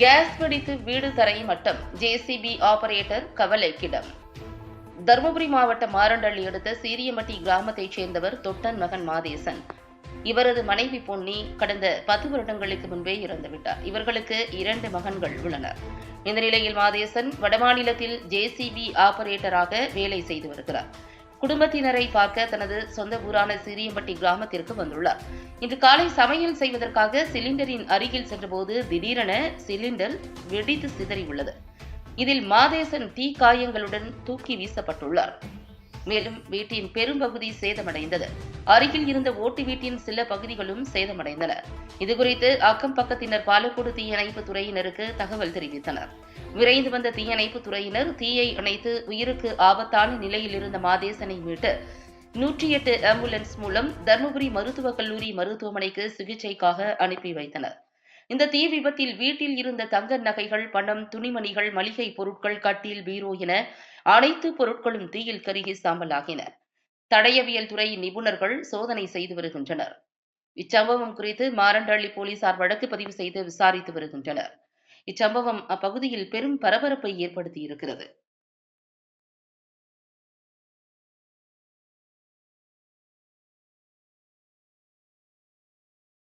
Case வெடித்து வீடு தரை மட்டம் ஜேசிபி ஆபரேட்டர் கவலைக்கிடம் தருமபுரி மாவட்டம் மாரண்டள்ளி அடுத்த சீரியமட்டி கிராமத்தைச் சேர்ந்தவர் தொட்டன் மகன் மாதேசன் இவரது மனைவி பொன்னி கடந்த பத்து வருடங்களுக்கு முன்பே இறந்துவிட்டார் இவர்களுக்கு இரண்டு மகன்கள் உள்ளனர் இந்த நிலையில் மாதேசன் வடமாநிலத்தில் ஜேசிபி ஆபரேட்டராக வேலை செய்து வருகிறார் குடும்பத்தினரை பார்க்க தனது சொந்த ஊரான சீரியம்பட்டி கிராமத்திற்கு வந்துள்ளார். இன்று காலை சமையல் செய்வதற்காக சிலிண்டரின் அருகில் சென்றபோது திடீரென சிலிண்டர் வெடித்து சிதறியுள்ளது. இதில் மாதேசன் தீ காயங்களுடன் தூக்கி வீசப்பட்டுள்ளார். மேலும் வீட்டின் பெரும்பகுதி சேதமடைந்தது. அருகில் இருந்த ஓட்டு வீட்டின் சில பகுதிகளும் சேதமடைந்தன. இதுகுறித்து அக்கம் பக்கத்தினர் பாலக்கோடு தீயணைப்பு துறையினருக்கு தகவல் தெரிவித்தனர். விரைந்து வந்த தீயணைப்பு துறையினர் தீயை அணைத்து உயிருக்கு ஆபத்தான நிலையில் இருந்த மாதேசனை மீட்டு நூற்றி எட்டு ஆம்புலன்ஸ் மூலம் தருமபுரி மருத்துவக் கல்லூரி மருத்துவமனைக்கு சிகிச்சைக்காக அனுப்பி வைத்தனர். இந்த தீ விபத்தில் வீட்டில் இருந்த தங்க நகைகள் பணம் துணிமணிகள் மளிகை பொருட்கள் கட்டில் பீரோ என அனைத்து பொருட்களும் தீயில் கருகி சாம்பலாகின. தடயவியல் துறை நிபுணர்கள் சோதனை செய்து வருகின்றனர். இச்சம்பவம் குறித்து மாரண்டள்ளி போலீசார் வழக்கு பதிவு செய்து விசாரித்து வருகின்றனர். இச்சம்பவம் அப்பகுதியில் பெரும் பரபரப்பை ஏற்படுத்தியிருக்கிறது.